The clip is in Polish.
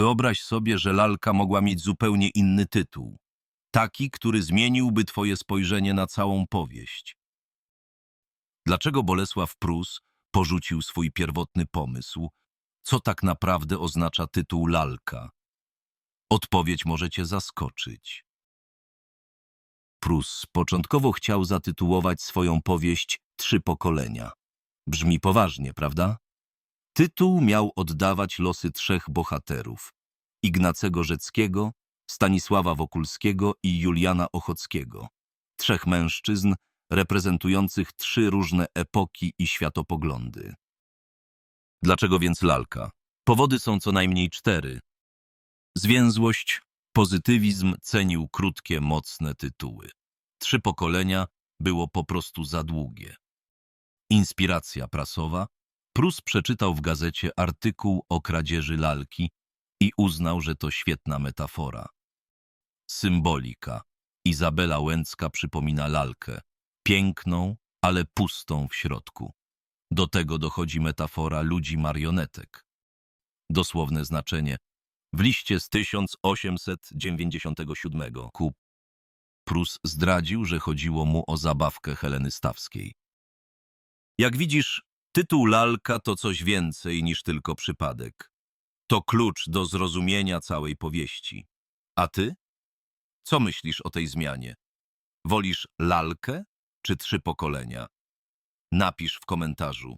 Wyobraź sobie, że lalka mogła mieć zupełnie inny tytuł. Taki, który zmieniłby twoje spojrzenie na całą powieść. Dlaczego Bolesław Prus porzucił swój pierwotny pomysł? Co tak naprawdę oznacza tytuł lalka? Odpowiedź może cię zaskoczyć. Prus początkowo chciał zatytułować swoją powieść Trzy pokolenia. Brzmi poważnie, prawda? Tytuł miał oddawać losy trzech bohaterów. Ignacego Rzeckiego, Stanisława Wokulskiego i Juliana Ochockiego. Trzech mężczyzn reprezentujących trzy różne epoki i światopoglądy. Dlaczego więc lalka? Powody są co najmniej cztery. Zwięzłość, pozytywizm cenił krótkie, mocne tytuły. Trzy pokolenia było po prostu za długie. Inspiracja prasowa. Prus przeczytał w gazecie artykuł o kradzieży lalki i uznał, że to świetna metafora. Symbolika. Izabela Łęcka przypomina lalkę. Piękną, ale pustą w środku. Do tego dochodzi metafora ludzi marionetek. Dosłowne znaczenie. W liście z 1897 ku Prus zdradził, że chodziło mu o zabawkę Heleny Stawskiej. Jak widzisz, tytuł lalka to coś więcej niż tylko przypadek. To klucz do zrozumienia całej powieści. A ty? Co myślisz o tej zmianie? Wolisz lalkę czy trzy pokolenia? Napisz w komentarzu.